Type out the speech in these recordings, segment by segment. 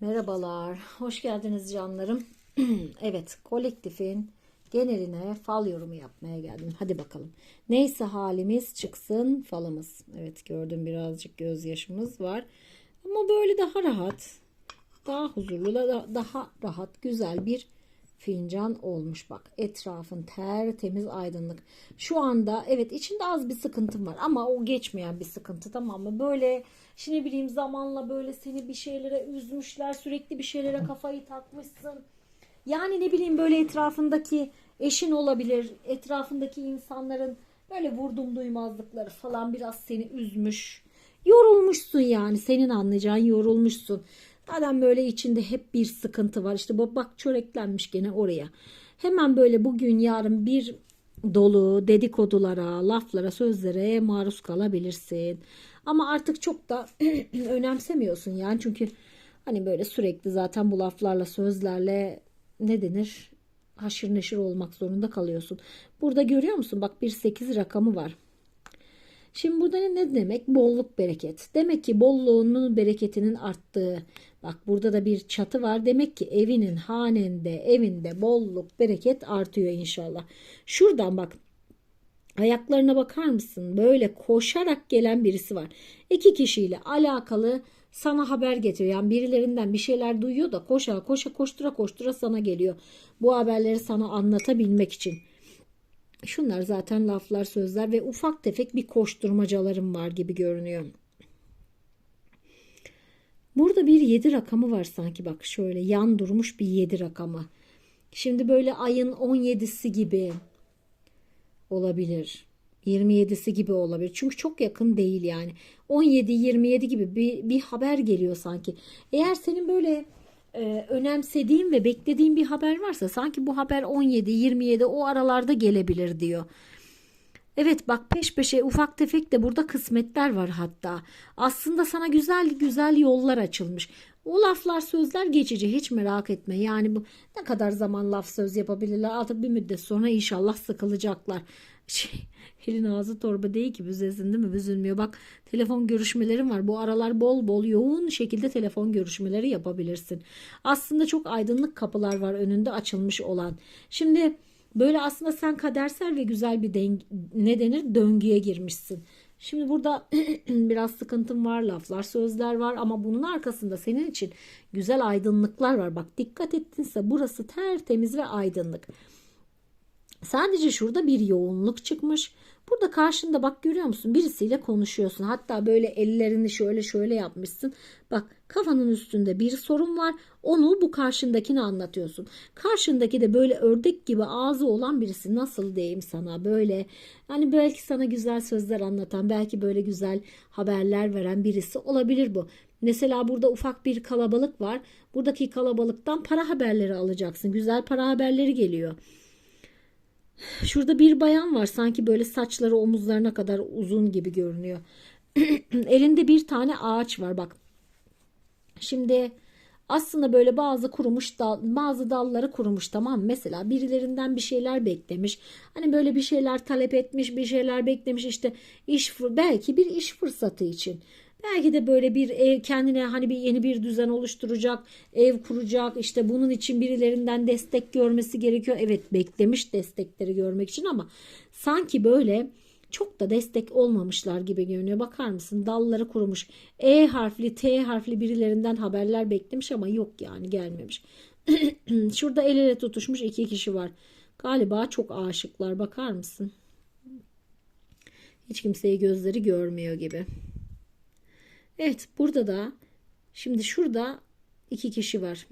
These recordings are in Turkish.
Merhabalar, hoş geldiniz canlarım. evet, kolektifin geneline fal yorumu yapmaya geldim. Hadi bakalım. Neyse halimiz çıksın falımız. Evet gördüm birazcık gözyaşımız var. Ama böyle daha rahat, daha huzurlu, da- daha rahat, güzel bir fincan olmuş bak. Etrafın tertemiz aydınlık. Şu anda evet içinde az bir sıkıntım var ama o geçmeyen bir sıkıntı tamam mı? Böyle şimdi bileyim zamanla böyle seni bir şeylere üzmüşler, sürekli bir şeylere kafayı takmışsın. Yani ne bileyim böyle etrafındaki eşin olabilir, etrafındaki insanların böyle vurdum duymazlıkları falan biraz seni üzmüş. Yorulmuşsun yani senin anlayacağın yorulmuşsun. Zaten böyle içinde hep bir sıkıntı var. İşte bu bak çöreklenmiş gene oraya. Hemen böyle bugün yarın bir dolu dedikodulara, laflara, sözlere maruz kalabilirsin. Ama artık çok da önemsemiyorsun yani çünkü hani böyle sürekli zaten bu laflarla, sözlerle ne denir? Haşır neşir olmak zorunda kalıyorsun. Burada görüyor musun? Bak bir 8 rakamı var. Şimdi burada ne, demek? Bolluk bereket. Demek ki bolluğunun bereketinin arttığı. Bak burada da bir çatı var. Demek ki evinin, hanende, evinde bolluk, bereket artıyor inşallah. Şuradan bak Ayaklarına bakar mısın? Böyle koşarak gelen birisi var. İki kişiyle alakalı sana haber getiriyor. Yani birilerinden bir şeyler duyuyor da koşa koşa koştura koştura sana geliyor. Bu haberleri sana anlatabilmek için. Şunlar zaten laflar, sözler ve ufak tefek bir koşturmacalarım var gibi görünüyor. Burada bir 7 rakamı var sanki bak şöyle yan durmuş bir 7 rakamı. Şimdi böyle ayın 17'si gibi olabilir. 27'si gibi olabilir. Çünkü çok yakın değil yani. 17-27 gibi bir, bir haber geliyor sanki. Eğer senin böyle e, önemsediğin ve beklediğin bir haber varsa sanki bu haber 17-27 o aralarda gelebilir diyor. Evet bak peş peşe ufak tefek de burada kısmetler var hatta. Aslında sana güzel güzel yollar açılmış. O laflar sözler geçici hiç merak etme. Yani bu ne kadar zaman laf söz yapabilirler artık bir müddet sonra inşallah sıkılacaklar. Şey, elin ağzı torba değil ki büzesin değil mi? Büzülmüyor. Bak telefon görüşmelerim var. Bu aralar bol bol yoğun şekilde telefon görüşmeleri yapabilirsin. Aslında çok aydınlık kapılar var önünde açılmış olan. Şimdi Böyle aslında sen kadersel ve güzel bir deng ne denir döngüye girmişsin. Şimdi burada biraz sıkıntım var, laflar, sözler var ama bunun arkasında senin için güzel aydınlıklar var. Bak dikkat ettinse burası tertemiz ve aydınlık. Sadece şurada bir yoğunluk çıkmış. Burada karşında bak görüyor musun? Birisiyle konuşuyorsun. Hatta böyle ellerini şöyle şöyle yapmışsın. Bak kafanın üstünde bir sorun var. Onu bu karşındakine anlatıyorsun. Karşındaki de böyle ördek gibi ağzı olan birisi. Nasıl diyeyim sana böyle. Yani belki sana güzel sözler anlatan, belki böyle güzel haberler veren birisi olabilir bu. Mesela burada ufak bir kalabalık var. Buradaki kalabalıktan para haberleri alacaksın. Güzel para haberleri geliyor. Şurada bir bayan var sanki böyle saçları omuzlarına kadar uzun gibi görünüyor. Elinde bir tane ağaç var bak. Şimdi aslında böyle bazı kurumuş dal, bazı dalları kurumuş tamam? Mesela birilerinden bir şeyler beklemiş. Hani böyle bir şeyler talep etmiş, bir şeyler beklemiş işte iş belki bir iş fırsatı için. Belki de böyle bir ev kendine hani bir yeni bir düzen oluşturacak, ev kuracak. İşte bunun için birilerinden destek görmesi gerekiyor. Evet beklemiş destekleri görmek için ama sanki böyle çok da destek olmamışlar gibi görünüyor. Bakar mısın? Dalları kurumuş. E harfli, T harfli birilerinden haberler beklemiş ama yok yani gelmemiş. Şurada el ele tutuşmuş iki kişi var. Galiba çok aşıklar. Bakar mısın? Hiç kimseyi gözleri görmüyor gibi. Evet burada da şimdi şurada iki kişi var.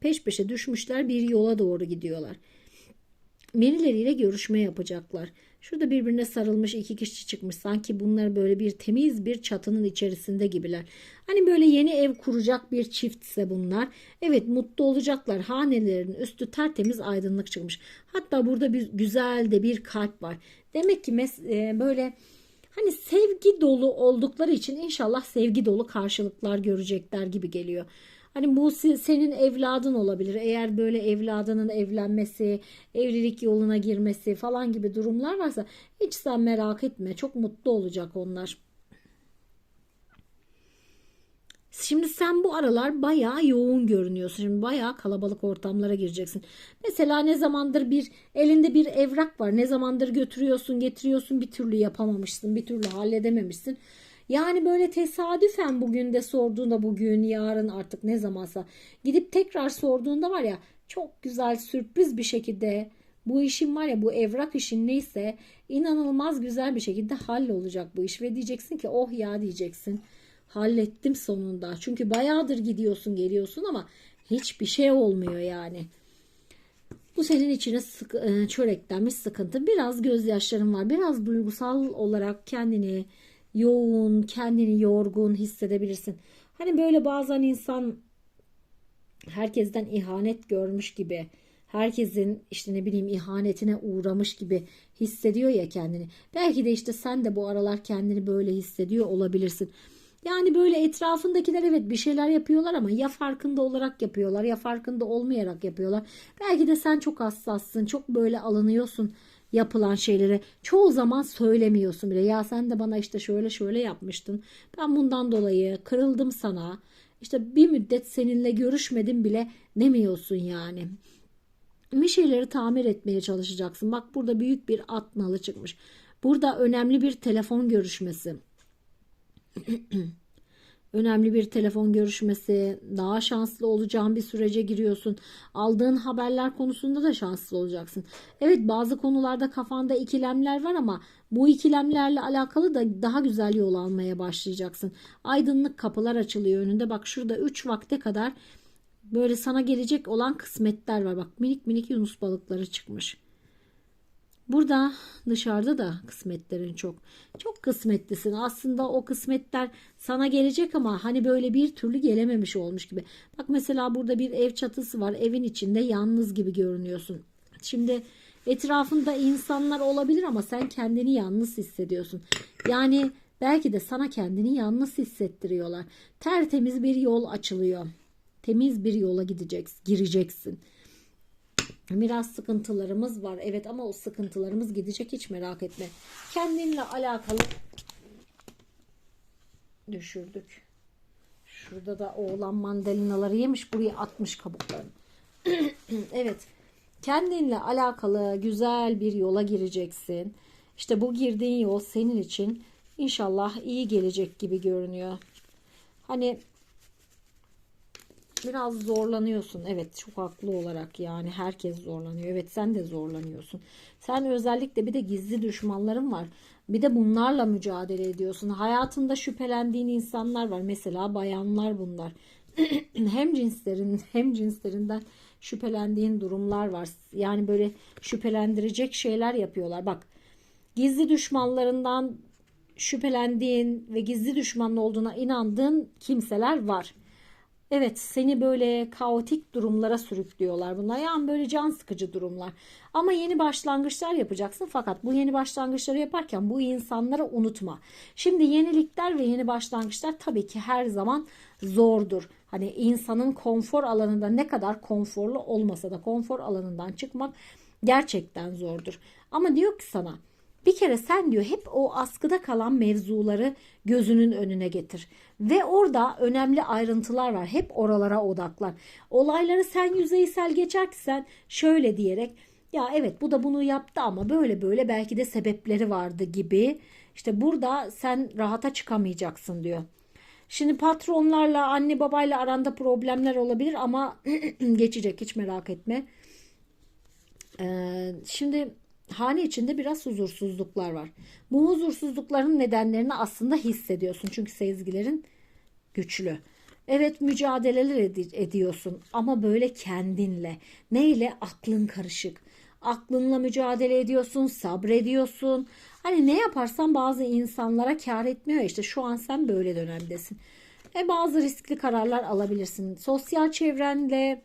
Peş peşe düşmüşler bir yola doğru gidiyorlar. Birileriyle görüşme yapacaklar. Şurada birbirine sarılmış iki kişi çıkmış. Sanki bunlar böyle bir temiz bir çatının içerisinde gibiler. Hani böyle yeni ev kuracak bir çiftse bunlar. Evet mutlu olacaklar. Hanelerin üstü tertemiz aydınlık çıkmış. Hatta burada bir güzel de bir kalp var. Demek ki e, böyle hani sevgi dolu oldukları için inşallah sevgi dolu karşılıklar görecekler gibi geliyor. Hani bu senin evladın olabilir. Eğer böyle evladının evlenmesi, evlilik yoluna girmesi falan gibi durumlar varsa hiç sen merak etme. Çok mutlu olacak onlar. Şimdi sen bu aralar bayağı yoğun görünüyorsun. Şimdi bayağı kalabalık ortamlara gireceksin. Mesela ne zamandır bir elinde bir evrak var. Ne zamandır götürüyorsun, getiriyorsun bir türlü yapamamışsın, bir türlü halledememişsin. Yani böyle tesadüfen bugün de sorduğunda bugün, yarın artık ne zamansa gidip tekrar sorduğunda var ya çok güzel sürpriz bir şekilde bu işin var ya bu evrak işin neyse inanılmaz güzel bir şekilde hallolacak bu iş ve diyeceksin ki oh ya diyeceksin hallettim sonunda. Çünkü bayağıdır gidiyorsun geliyorsun ama hiçbir şey olmuyor yani. Bu senin içine sık, e, çöreklenmiş sıkıntı. Biraz gözyaşların var. Biraz duygusal olarak kendini yoğun, kendini yorgun hissedebilirsin. Hani böyle bazen insan herkesten ihanet görmüş gibi, herkesin işte ne bileyim ihanetine uğramış gibi hissediyor ya kendini. Belki de işte sen de bu aralar kendini böyle hissediyor olabilirsin. Yani böyle etrafındakiler evet bir şeyler yapıyorlar ama ya farkında olarak yapıyorlar ya farkında olmayarak yapıyorlar. Belki de sen çok hassassın, çok böyle alınıyorsun yapılan şeylere. Çoğu zaman söylemiyorsun bile. Ya sen de bana işte şöyle şöyle yapmıştın. Ben bundan dolayı kırıldım sana. İşte bir müddet seninle görüşmedim bile demiyorsun yani. Bir şeyleri tamir etmeye çalışacaksın. Bak burada büyük bir at nalı çıkmış. Burada önemli bir telefon görüşmesi. önemli bir telefon görüşmesi, daha şanslı olacağın bir sürece giriyorsun. Aldığın haberler konusunda da şanslı olacaksın. Evet bazı konularda kafanda ikilemler var ama bu ikilemlerle alakalı da daha güzel yol almaya başlayacaksın. Aydınlık kapılar açılıyor önünde. Bak şurada 3 vakte kadar böyle sana gelecek olan kısmetler var. Bak minik minik yunus balıkları çıkmış. Burada dışarıda da kısmetlerin çok. Çok kısmetlisin. Aslında o kısmetler sana gelecek ama hani böyle bir türlü gelememiş olmuş gibi. Bak mesela burada bir ev çatısı var. Evin içinde yalnız gibi görünüyorsun. Şimdi etrafında insanlar olabilir ama sen kendini yalnız hissediyorsun. Yani belki de sana kendini yalnız hissettiriyorlar. Tertemiz bir yol açılıyor. Temiz bir yola gideceksin, gireceksin. Biraz sıkıntılarımız var. Evet ama o sıkıntılarımız gidecek hiç merak etme. Kendinle alakalı düşürdük. Şurada da oğlan mandalinaları yemiş. Buraya atmış kabuklarını. evet. Kendinle alakalı güzel bir yola gireceksin. İşte bu girdiğin yol senin için inşallah iyi gelecek gibi görünüyor. Hani biraz zorlanıyorsun. Evet çok haklı olarak yani herkes zorlanıyor. Evet sen de zorlanıyorsun. Sen özellikle bir de gizli düşmanların var. Bir de bunlarla mücadele ediyorsun. Hayatında şüphelendiğin insanlar var. Mesela bayanlar bunlar. hem cinslerin hem cinslerinden şüphelendiğin durumlar var. Yani böyle şüphelendirecek şeyler yapıyorlar. Bak gizli düşmanlarından şüphelendiğin ve gizli düşmanın olduğuna inandığın kimseler var. Evet seni böyle kaotik durumlara sürüklüyorlar bunlar. Yani böyle can sıkıcı durumlar. Ama yeni başlangıçlar yapacaksın. Fakat bu yeni başlangıçları yaparken bu insanları unutma. Şimdi yenilikler ve yeni başlangıçlar tabii ki her zaman zordur. Hani insanın konfor alanında ne kadar konforlu olmasa da konfor alanından çıkmak gerçekten zordur. Ama diyor ki sana bir kere sen diyor hep o askıda kalan mevzuları gözünün önüne getir. Ve orada önemli ayrıntılar var. Hep oralara odaklan. Olayları sen yüzeysel geçersen şöyle diyerek ya evet bu da bunu yaptı ama böyle böyle belki de sebepleri vardı gibi. İşte burada sen rahata çıkamayacaksın diyor. Şimdi patronlarla anne babayla aranda problemler olabilir ama geçecek hiç merak etme. Ee, şimdi hane içinde biraz huzursuzluklar var. Bu huzursuzlukların nedenlerini aslında hissediyorsun. Çünkü sezgilerin güçlü. Evet mücadeleler ed- ediyorsun ama böyle kendinle. Neyle? Aklın karışık. Aklınla mücadele ediyorsun, sabrediyorsun. Hani ne yaparsan bazı insanlara kar etmiyor işte şu an sen böyle dönemdesin. E bazı riskli kararlar alabilirsin. Sosyal çevrenle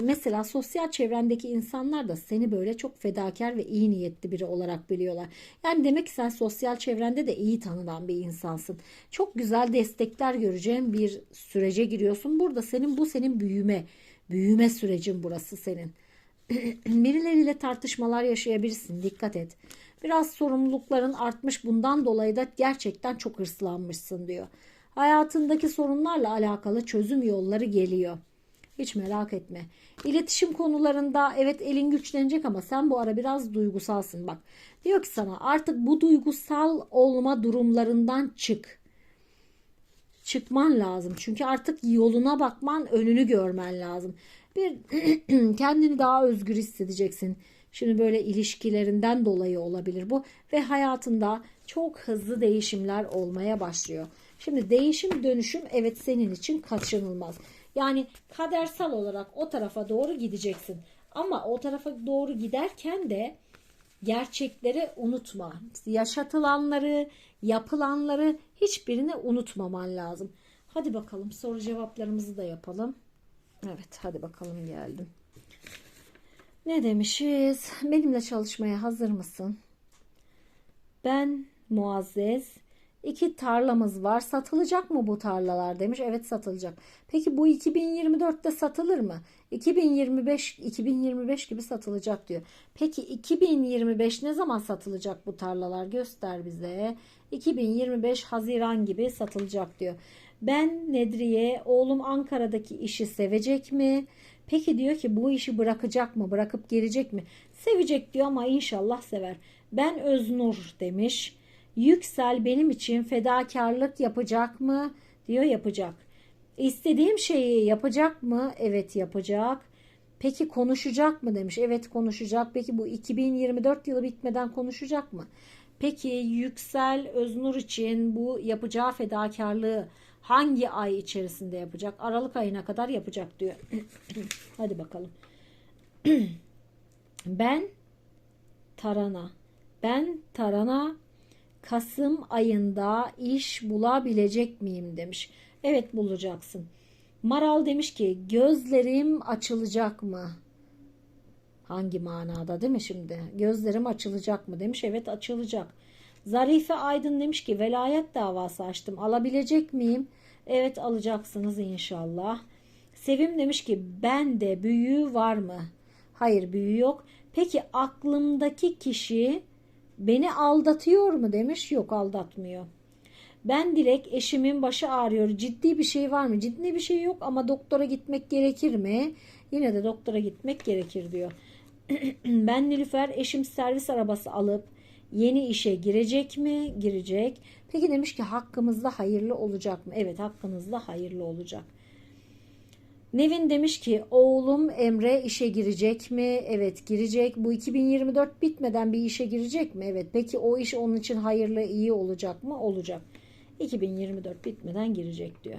mesela sosyal çevrendeki insanlar da seni böyle çok fedakar ve iyi niyetli biri olarak biliyorlar. Yani demek ki sen sosyal çevrende de iyi tanınan bir insansın. Çok güzel destekler göreceğin bir sürece giriyorsun. Burada senin bu senin büyüme, büyüme sürecin burası senin. Birileriyle tartışmalar yaşayabilirsin. Dikkat et. Biraz sorumlulukların artmış bundan dolayı da gerçekten çok hırslanmışsın diyor. Hayatındaki sorunlarla alakalı çözüm yolları geliyor. Hiç merak etme. İletişim konularında evet elin güçlenecek ama sen bu ara biraz duygusalsın bak. Diyor ki sana artık bu duygusal olma durumlarından çık. Çıkman lazım. Çünkü artık yoluna bakman, önünü görmen lazım. Bir kendini daha özgür hissedeceksin. Şimdi böyle ilişkilerinden dolayı olabilir bu ve hayatında çok hızlı değişimler olmaya başlıyor. Şimdi değişim dönüşüm evet senin için kaçınılmaz. Yani kadersel olarak o tarafa doğru gideceksin. Ama o tarafa doğru giderken de gerçekleri unutma. Yaşatılanları, yapılanları hiçbirini unutmaman lazım. Hadi bakalım soru cevaplarımızı da yapalım. Evet hadi bakalım geldim. Ne demişiz? Benimle çalışmaya hazır mısın? Ben Muazzez. İki tarlamız var. Satılacak mı bu tarlalar demiş. Evet satılacak. Peki bu 2024'te satılır mı? 2025 2025 gibi satılacak diyor. Peki 2025 ne zaman satılacak bu tarlalar? Göster bize. 2025 Haziran gibi satılacak diyor. Ben Nedriye, oğlum Ankara'daki işi sevecek mi? Peki diyor ki bu işi bırakacak mı? Bırakıp gelecek mi? Sevecek diyor ama inşallah sever. Ben Öznur demiş. Yüksel benim için fedakarlık yapacak mı? Diyor yapacak. İstediğim şeyi yapacak mı? Evet yapacak. Peki konuşacak mı demiş. Evet konuşacak. Peki bu 2024 yılı bitmeden konuşacak mı? Peki Yüksel Öznur için bu yapacağı fedakarlığı hangi ay içerisinde yapacak? Aralık ayına kadar yapacak diyor. Hadi bakalım. ben Tarana. Ben Tarana Kasım ayında iş bulabilecek miyim demiş. Evet bulacaksın. Maral demiş ki gözlerim açılacak mı? Hangi manada değil mi şimdi? Gözlerim açılacak mı demiş. Evet açılacak. Zarife Aydın demiş ki velayet davası açtım. Alabilecek miyim? Evet alacaksınız inşallah. Sevim demiş ki ben de büyüğü var mı? Hayır büyüğü yok. Peki aklımdaki kişi beni aldatıyor mu demiş. Yok aldatmıyor. Ben Dilek eşimin başı ağrıyor. Ciddi bir şey var mı? Ciddi bir şey yok ama doktora gitmek gerekir mi? Yine de doktora gitmek gerekir diyor. ben Nilüfer eşim servis arabası alıp yeni işe girecek mi? Girecek. Peki demiş ki hakkımızda hayırlı olacak mı? Evet hakkınızda hayırlı olacak. Nevin demiş ki oğlum Emre işe girecek mi? Evet girecek. Bu 2024 bitmeden bir işe girecek mi? Evet. Peki o iş onun için hayırlı iyi olacak mı? Olacak. 2024 bitmeden girecek diyor.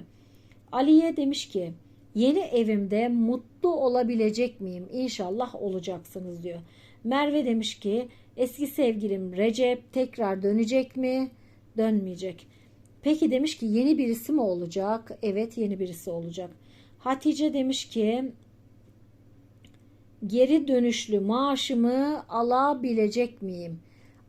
Aliye demiş ki yeni evimde mutlu olabilecek miyim? İnşallah olacaksınız diyor. Merve demiş ki eski sevgilim Recep tekrar dönecek mi? Dönmeyecek. Peki demiş ki yeni birisi mi olacak? Evet yeni birisi olacak. Hatice demiş ki geri dönüşlü maaşımı alabilecek miyim?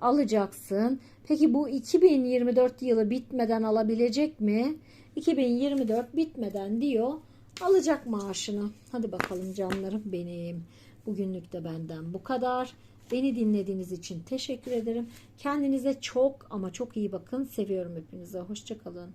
Alacaksın. Peki bu 2024 yılı bitmeden alabilecek mi? 2024 bitmeden diyor alacak maaşını. Hadi bakalım canlarım benim. Bugünlük de benden bu kadar. Beni dinlediğiniz için teşekkür ederim. Kendinize çok ama çok iyi bakın. Seviyorum hepinize. Hoşçakalın.